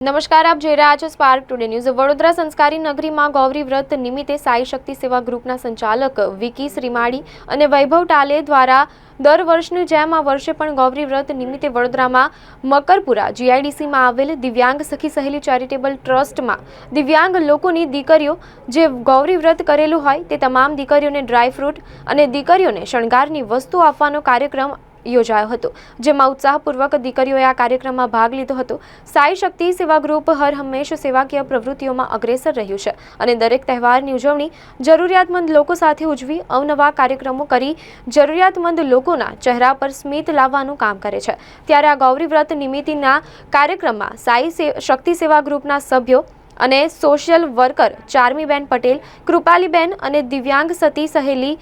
નમસ્કાર, આપ જોઈ રહ્યા છો સ્પાર્ક ટુડે ન્યૂઝ વડોદરા સંસ્કારી નગરીમાં ગૌરી વ્રત નિમિત્તે સાઈ શક્તિ સેવા ગ્રુપના સંચાલક વિકી શ્રીમાળી અને વૈભવ ટાલે દ્વારા દર વર્ષની જેમ આ વર્ષે પણ ગૌરી વ્રત નિમિત્તે વડોદરામાં મકરપુરા જીઆઈડીસીમાં આવેલ દિવ્યાંગ સખી સહેલી ચેરિટેબલ ટ્રસ્ટમાં દિવ્યાંગ લોકોની દીકરીઓ જે ગૌરી વ્રત કરેલું હોય તે તમામ દીકરીઓને ડ્રાયફ્રૂટ અને દીકરીઓને શણગારની વસ્તુ આપવાનો કાર્યક્રમ યોજાયો હતો, જેમાં ઉત્સાહપૂર્વક દીકરીઓએ આ કાર્યક્રમમાં ભાગ લીધો હતો. સાઈ શક્તિ સેવા ગ્રુપ હર હંમેશ સેવાકીય પ્રવૃત્તિઓમાં અગ્રેસર રહ્યું છે અને દરેક તહેવારની ઉજવણી જરૂરિયાતમંદ લોકો સાથે ઉજવી, અવનવા કાર્યક્રમો કરી, જરૂરિયાતમંદ લોકોના ચહેરા પર સ્મિત લાવવાનું કામ કરે છે. ત્યારે આ ગૌરી વ્રત નિમિત્તના કાર્યક્રમમાં સાઈ શક્તિ સેવા ગ્રુપના સભ્યો અને સોશિયલ વર્કર ચારમીબેન પટેલ, કૃપાલીબેન અને દિવ્યાંગ સતી સહેલી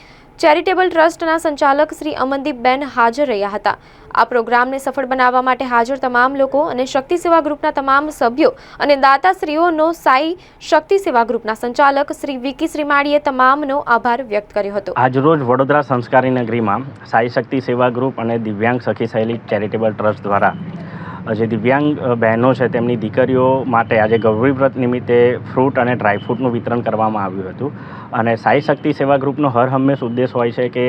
ચેરિટેબલ ટ્રસ્ટના સંચાલક શ્રી અમનદીપબેન હાજર રહ્યા હતા. આ પ્રોગ્રામને સફળ બનાવવા માટે હાજર તમામ લોકો અને શક્તિ સેવા ગ્રુપના તમામ સભ્યો અને દાતાશ્રીઓનો સાઈ શક્તિ સેવા ગ્રુપના સંચાલક શ્રી વિકી શ્રીમાળીએ તમામનો આભાર વ્યક્ત કર્યો હતો. આજરોજ વડોદરા સંસ્કારી નગરીમાં સાઈ શક્તિ સેવા ગ્રુપ અને દિવ્યાંગ સખી શૈલી ચેરિટેબલ ટ્રસ્ટ દ્વારા જે દિવ્યાંગ બહેનો છે, તેમની દીકરીઓ માટે આજે ગૌરી વ્રત નિમિત્તે ફ્રૂટ અને ડ્રાયફ્રૂટનું વિતરણ કરવામાં આવ્યું હતું. અને સાઈ શક્તિ સેવા ગ્રુપનો હર હંમેશ ઉદ્દેશ હોય છે કે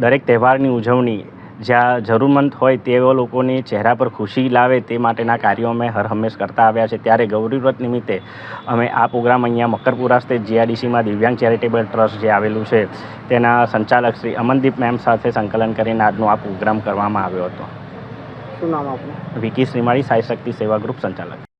દરેક તહેવારની ઉજવણી જ્યાં જરૂરમંદ હોય તેવા લોકોની ચહેરા પર ખુશી લાવે તે માટેના કાર્યો અમે હર હંમેશ કરતા આવ્યા છે. ત્યારે ગૌરી વ્રત નિમિત્તે અમે આ પ્રોગ્રામ અહીંયા મકરપુરા સ્થિત જીઆરડીસીમાં દિવ્યાંગ ચેરિટેબલ ટ્રસ્ટ જે આવેલું છે, તેના સંચાલક શ્રી અમનદીપ મેમ સાથે સંકલન કરીને આજનો આ પ્રોગ્રામ કરવામાં આવ્યો હતો. શું નામ આપનું? વિકી શ્રીમાળી સાઈ શક્તિ સેવા ગ્રુપ સંચાલક.